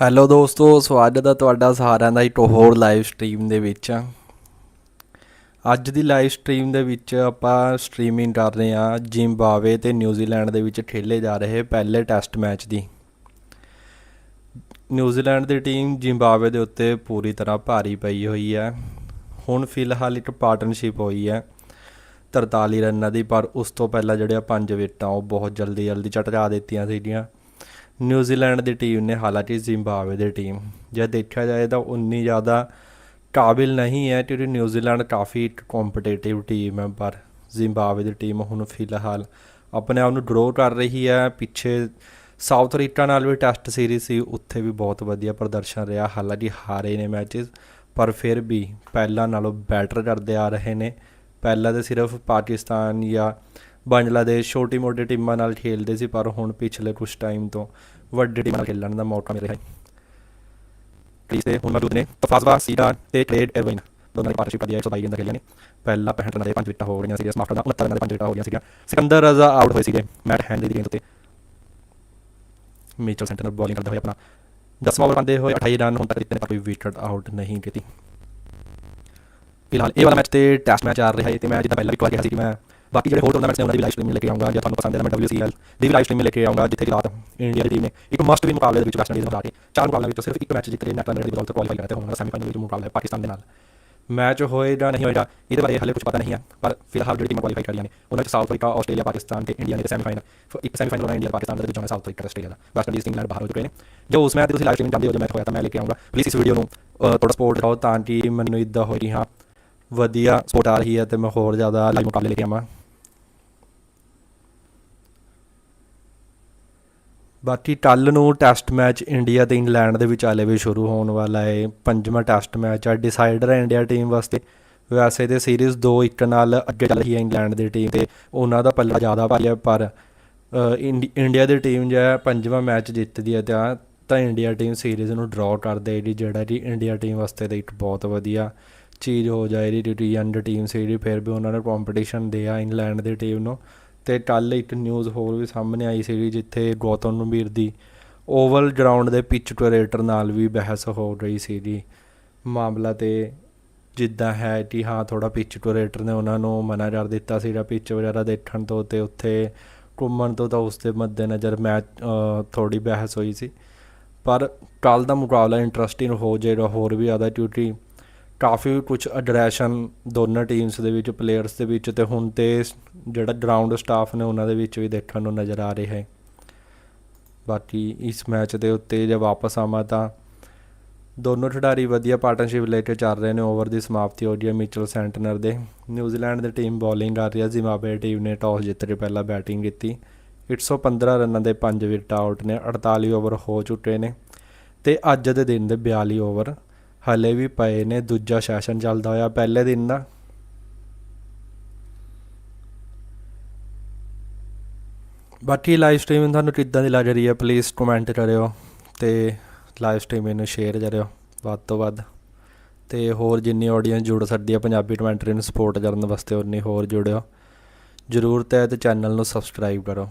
Hello ਦੋਸਤੋ, ਸਵਾਗਤ ਹੈ ਤੁਹਾਡਾ ਸਾਰਿਆਂ ਦਾ ਇੱਕ ਹੋਰ ਲਾਈਵ ਸਟ੍ਰੀਮ ਦੇ ਵਿੱਚ। ਅੱਜ ਦੀ ਲਾਈਵ ਸਟ੍ਰੀਮ ਦੇ ਵਿੱਚ ਆਪਾਂ ਸਟ੍ਰੀਮਿੰਗ ਕਰ ਰਹੇ ਹਾਂ ਜ਼ਿੰਬਾਬਵੇ ਤੇ ਨਿਊਜ਼ੀਲੈਂਡ ਦੇ ਵਿੱਚ ਖੇਲੇ ਜਾ ਰਹੇ ਪਹਿਲੇ ਟੈਸਟ ਮੈਚ ਦੀ। ਨਿਊਜ਼ੀਲੈਂਡ ਦੀ ਟੀਮ ਜ਼ਿੰਬਾਬਵੇ ਦੇ ਉੱਤੇ ਪੂਰੀ ਤਰ੍ਹਾਂ ਭਾਰੀ ਪਈ ਹੋਈ ਹੈ। ਹੁਣ ਫਿਲਹਾਲ ਇੱਕ ਪਾਰਟਨਰਸ਼ਿਪ ਹੋਈ ਹੈ 43 ਰਨਾਂ ਦੀ, ਪਰ ਉਸ ਤੋਂ ਪਹਿਲਾਂ ਜਿਹੜੀਆਂ ਪੰਜ ਵਿਕਟਾਂ ਉਹ ਬਹੁਤ ਜਲਦੀ ਜਲਦੀ ਚਟਕਾ ਦਿੱਤੀਆਂ ਸੀਗੀਆਂ। ਨਿਊਜ਼ੀਲੈਂਡ ਦੀ ਟੀਮ ਨੇ, ਹਾਲਾਂਕਿ ਜ਼ਿੰਬਾਬਵੇ ਦੀ ਟੀਮ। ਜੇ ਦੇਖਿਆ ਜਾਏ ਤਾਂ ਉਨੀ ਜ਼ਿਆਦਾ ਕਾਬਿਲ ਨਹੀਂ ਹੈ, ਕਿਉਂਕਿ ਨਿਊਜ਼ੀਲੈਂਡ ਕਾਫੀ ਕੰਪੀਟੀਟਿਵ ਟੀਮ ਹੈ, ਪਰ ਜ਼ਿੰਬਾਬਵੇ ਦੀ ਟੀਮ ਹੁਣ ਫਿਲਹਾਲ ਆਪਣੇ ਆਪ ਨੂੰ ਡਰੋ ਕਰ ਰਹੀ ਹੈ। ਪਿੱਛੇ ਸਾਊਥ ਅਫਰੀਕਾ ਨਾਲ ਵੀ ਟੈਸਟ ਸੀਰੀਜ਼ ਸੀ, ਉੱਥੇ ਵੀ ਬਹੁਤ ਵਧੀਆ ਪ੍ਰਦਰਸ਼ਨ ਰਿਹਾ। ਹਾਲਾਂਕਿ ਹਾਰੇ ਨੇ ਮੈਚਸ ਪਰ ਫਿਰ ਵੀ ਪਹਿਲਾਂ ਨਾਲੋਂ ਬੈਟਰ ਕਰਦੇ ਆ ਰਹੇ ਨੇ। ਪਹਿਲਾਂ ਤਾਂ ਸਿਰਫ ਪਾਕਿਸਤਾਨ ਜਾਂ ਬੰਗਲਾਦੇਸ਼ ਛੋਟੀ ਮੋਟੀ ਟੀਮਾਂ ਨਾਲ ਖੇਲਦੇ ਸੀ, ਪਰ ਹੁਣ ਪਿਛਲੇ ਕੁਝ ਟਾਈਮ ਤੋਂ ਵੱਡੀ ਟੀਮਾਂ ਨਾਲ ਖੇਲਣ ਦਾ ਮੌਕਾ ਮਿਲ ਰਿਹਾ ਹੈ। ਕ੍ਰੀਸ ਤੇ ਹੁਣ ਮੌਜੂਦ ਨੇ ਤਫਾਜ਼ਵਾ ਸੀਡਾ ਤੇ ਟ੍ਰੇਡ ਐਰਵਿਨ ਦੋਨਾਂ ਦੀ ਪਾਰਟਨਰਸ਼ਿਪ ਦੀ 122 ਗੇਂਦਾਂ ਖੇਲੀਆਂ ਨੇ। ਪਹਿਲਾ 65 ਰਨਾਂ ਦੇ 5 ਵਿਕਟਾਂ ਹੋ ਗਈਆਂ ਸੀ ਸਮਾਫਟ ਦਾ 69 ਰਨਾਂ ਦੇ 5 ਵਿਕਟਾਂ ਹੋ ਗਈਆਂ ਸੀਗੀਆਂ। ਸਿਕੰਦਰ ਰਜ਼ਾ ਆਊਟ ਹੋਏ ਸੀਗੇ, ਮੈਟ ਹੈਂਡਲੀ ਦੀ ਗੇਂਦ ਉੱਤੇ। ਮਿਚਲ ਸੈਂਟਰ ਬੋਲਿੰਗ ਕਰਦਾ ਹੋਇਆ ਆਪਣਾ। 10ਵਾਂ ਓਵਰ ਪਾਉਂਦੇ ਹੋਏ 28 ਰਨ, ਹੁਣ ਤੱਕ ਦਿੱਤੇ ਪਰ ਕੋਈ ਵਿਕਟ ਆਊਟ ਨਹੀਂ ਕੀਤੀ। ਫਿਲਹਾਲ ਇਹ ਵਾਲਾ ਮੈਚ ਤੇ ਟੈਸਟ ਮੈਚ ਚੱਲ ਰਿਹਾ ਹੈ, ਤੇ ਮੈਂ ਜਿੱਦਾਂ ਪਹਿਲਾਂ ਵੀ ਕਿਹਾ ਸੀ ਕਿ ਮੈਂ ਬਾਕੀ ਜਿਹੜੇ ਹੋਰ ਟੂਰਨਾਮੈਂਟਸ ਨੇ ਉਹਨਾਂ ਦੀ ਵੀ ਲਾਈਵ ਸਟ੍ਰੀਮ ਲੈ ਕੇ ਆਉਂਗਾ ਜੇ ਤੁਹਾਨੂੰ ਪਸੰਦ ਹੈ ਤਾਂ ਮੈਂ WCL ਦੀ ਵੀ ਲਾਈਵ ਸਟ੍ਰੀਮ ਲੈ ਕੇ ਆਉਂਗਾ ਜਿੱਥੇ ਕਿ ਰਾਤ ਇੰਡੀਆ ਦੀ ਟੀਮ ਨੇ ਇੱਕ ਮਸਟ ਵੀ ਮੁਕਾਬਲੇ ਦੇ ਵਿੱਚ ਵੈਸਟ ਇੰਡੀਜ਼ ਨੂੰ ਹਰਾ ਚਾਰ ਮੁਕਾਬਲਿਆਂ ਵਿੱਚੋਂ ਸਿਰਫ ਇੱਕ ਮੈਚ ਜਿੱਤ ਕੇ ਨੈਟ ਰਨ ਦੀ ਬਦੌਲਤ ਕੁਆਲੀਫਾਈ ਕਰਤੇ ਹੁਣ ਸੈਮੀਫਾਈਨਲ ਵਿੱਚ ਮੁਕਾਬਲਾ ਪਾਕਿਸਤਾਨ ਦੇ ਨਾਲ। ਮੈਚ ਹੋਏਗਾ ਨਹੀਂ ਹੋਏਗਾ ਇਹਦੇ ਬਾਰੇ ਹਾਲੇ ਕੁਝ ਪਤਾ ਨਹੀਂ ਹੈ ਪਰ ਫਿਲਹਾਲ ਜਿਹੜੀ ਟੀਮਾਂ ਕੁਆਲੀਫਾਈ ਕਰੀਆਂ ਨੇ ਉਹਨਾਂ ਵਿੱਚ ਸਾਊਥ ਅਫਰੀਕਾ ਆਸਟ੍ਰੇਲੀਆ ਪਾਕਿਸਤਾਨ ਤੇ ਇੰਡੀਆ ਨੇ ਸੈਮੀਫਾਈਨਲ ਇੱਕ ਸੈਮੀਫਾਈਨਲ ਹੋਣਾ ਇੰਡੀਆ ਪਾਕਿਸਤਾਨ ਦੇ ਵਿੱਚ ਹੋਣਾ ਸਾਊਥ ਅਫਰੀਕਾ ਆਸਟ੍ਰੇਲੀਆ ਦਾ। ਵੈਸਟ ਇੰਡੀਜ਼ ਟੀਮ ਨਾਲ ਬਾਹਰ ਹੋ ਚੁੱਕੇ ਨੇ। ਜੋ ਉਸ ਮੈਚ ਦੀ ਤੁਸੀਂ ਲਾਈਵ ਸਟ੍ਰੀਮ ਚਾਹੁੰਦੇ ਹੋ ਜੋ ਮੈਚ ਹੋਇਆ ਤਾਂ ਮੈਂ ਲੈ ਕੇ ਆਉਂਗਾ ਪਲੀਜ਼ ਇਸ ਵੀਡੀਓ ਨੂੰ ਅ, ਥੋੜਾ ਸਪੋਰਟ ਕਰੋ ਤਾਂ ਕਿ ਮੈਨੂੰ ਇਦਾਂ ਹੋ ਰਹੀ ਹਾਂ ਵਧੀਆ ਸਪੋਰਟ ਆ ਰਹੀ ਹੈ ਤੇ ਮੈਂ ਹੋਰ ਜ਼ਿਆਦਾ ਲਾਈਵ ਮੁਕਾਬਲੇ ਲੈ ਕੇ ਆਵਾਂ। ਬਾਕੀ ਕੱਲ ਨੂੰ ਟੈਸਟ ਮੈਚ ਇੰਡੀਆ ਤੇ ਇੰਗਲੈਂਡ ਦੇ ਵਿਚਾਲੇ ਵੀ ਸ਼ੁਰੂ ਹੋਣ ਵਾਲਾ ਹੈ। ਪੰਜਵਾਂ ਟੈਸਟ ਮੈਚ ਆ ਡਿਸਾਈਡਰ ਹੈ ਇੰਡੀਆ ਟੀਮ ਵਾਸਤੇ। ਵੈਸੇ ਤੇ ਸੀਰੀਜ਼ 2-1 ਨਾਲ ਅੱਗੇ ਚੱਲ ਰਹੀ ਹੈ ਇੰਗਲੈਂਡ ਦੀ ਟੀਮ ਤੇ। ਉਹਨਾਂ ਦਾ ਪੱਲਾ ਜ਼ਿਆਦਾ ਭਾਰੀ ਹੈ ਪਰ ਇੰਡੀ- ਇੰਡੀਆ ਦੀ ਟੀਮ ਜੋ ਪੰਜਵਾਂ ਮੈਚ ਜਿੱਤਦੀ ਹੈ ਤਾਂ ਤਾਂ ਇੰਡੀਆ ਟੀਮ ਸੀਰੀਜ਼ ਨੂੰ ਡਰਾਅ ਕਰ ਦੇਗੀ ਜਿਹੜਾ ਕਿ ਇੰਡੀਆ ਟੀਮ ਵਾਸਤੇ ਤਾਂ ਇੱਕ ਬਹੁਤ ਵਧੀਆ ਚੀਜ਼ ਹੋ ਜਾਏਗੀ, ਕਿਉਂਕਿ ਯੰਗ ਟੀਮ ਸੀਗੀ, ਫਿਰ ਵੀ ਉਹਨਾਂ ਨੇ ਕੰਪੀਟੀਸ਼ਨ ਦਿਆ ਇੰਗਲੈਂਡ ਦੀ ਟੀਮ ਨੂੰ। ਤੇ ਕੱਲ ਇੱਕ ਨਿਊਜ਼ ਹੋਰ ਵੀ ਸਾਹਮਣੇ ਆਈ ਸੀ ਜਿੱਥੇ ਗੌਤਮ ਗੰਭੀਰ ਦੀ ਓਵਲ ਗਰਾਊਂਡ ਦੇ ਪਿਚ ਟੋਰੇਟਰ ਨਾਲ ਵੀ ਬਹਿਸ ਹੋ ਰਹੀ ਸੀ ਜੀ ਮਾਮਲਾ ਤੇ ਜਿੱਦਾਂ ਹੈ ਕਿ ਹਾਂ ਥੋੜਾ ਪਿਚ ਟੋਰੇਟਰ ਨੇ ਉਹਨਾਂ ਨੂੰ ਮਨਾ ਕਰ ਦਿੱਤਾ ਸੀਗਾ ਪਿਚ ਵਗੈਰਾ ਦੇਖਣ ਤੋਂ ਤੇ ਉੱਥੇ ਘੁੰਮਣ ਤੋਂ ਤਾਂ ਉਸ ਦੇ ਮੱਦੇਨਜ਼ਰ ਮੈਚ ਥੋੜੀ ਬਹਿਸ ਹੋਈ ਸੀ। ਪਰ ਕੱਲ ਦਾ ਮੁਕਾਬਲਾ ਇੰਟਰਸਟਿੰਗ ਹੋ ਜਾਏਗਾ ਹੋਰ ਵੀ ਜ਼ਿਆਦਾ ਕਿਉਂਕਿ ਕਾਫੀ ਕੁਝ ਅਡਰੈਸ਼ਨ ਦੋਨਾਂ ਟੀਮਸ ਦੇ ਵਿੱਚ ਪਲੇਅਰਸ ਦੇ ਵਿੱਚ ਤੇ ਹੁਣ ਤੇ ਜਿਹੜਾ ਗਰਾਊਂਡ ਸਟਾਫ ਨੇ ਉਹਨਾਂ ਦੇ ਵਿੱਚ ਵੀ ਦੇਖਣ ਨੂੰ ਨਜ਼ਰ ਆ ਰਿਹਾ ਹੈ। ਬਾਕੀ ਇਸ ਮੈਚ ਦੇ ਉੱਤੇ ਜੇ ਵਾਪਸ ਆਵਾਂ ਤਾਂ ਦੋਨੋਂ ਖਿਡਾਰੀ ਵਧੀਆ ਪਾਰਟਨਰਸ਼ਿਪ ਲੈ ਕੇ ਚੱਲ ਰਹੇ ਨੇ। ਓਵਰ ਦੀ ਸਮਾਪਤੀ ਹੋ ਗਈ ਹੈ ਮਿਚਲ ਸੈਂਟਨਰ ਦੇ। ਨਿਊਜ਼ੀਲੈਂਡ ਦੀ ਟੀਮ ਬੋਲਿੰਗ ਕਰ ਰਹੀ ਹੈ। ਜ਼ਿੰਬਾਬਵੇ ਟੀਮ ਨੇ ਟਾਸ ਜਿੱਤ ਕੇ ਪਹਿਲਾਂ ਬੈਟਿੰਗ ਕੀਤੀ। 115 ਰਨਾਂ ਦੇ 5 ਵਿਕਟ ਆਊਟ ਨੇ। 48 ਓਵਰ ਹੋ ਚੁੱਕੇ ਨੇ। ਤੇ ਅੱਜ ਦੇ ਦਿਨ ਦੇ 42 ਓਵਰ ਹਲੇ ਵੀ ਪਏ ਨੇ, ਦੂਜਾ ਸੈਸ਼ਨ ਚੱਲਦਾ ਹੋਇਆ ਪਹਿਲੇ ਦਿਨ ਦਾ। ਬਾਕੀ ਲਾਈਵ ਸਟ੍ਰੀਮਿੰਗ ਤੁਹਾਨੂੰ ਕਿੱਦਾਂ ਦੀ ਲੱਗ ਰਹੀ ਹੈ ਪਲੀਜ਼ ਕਮੈਂਟ ਕਰਿਓ ਤੇ ਲਾਈਵ ਸਟ੍ਰੀਮਿੰਗ ਨੂੰ ਸ਼ੇਅਰ ਕਰਿਓ ਵੱਧ ਤੋਂ ਵੱਧ। ਤੇ ਹੋਰ ਜਿੰਨੀ ਆਡੀਅנס ਜੁੜ ਸਕਦੀ ਹੈ ਪੰਜਾਬੀ ਕਮੈਂਟਰੀ ਨੂੰ ਸਪੋਰਟ ਕਰਨ ਵਾਸਤੇ, ਉਨੀ ਹੋਰ ਜੁੜਿਓ। ਜ਼ਰੂਰਤ ਹੈ ਤੇ ਚੈਨਲ ਨੂੰ ਸਬਸਕ੍ਰਾਈਬ ਕਰੋ।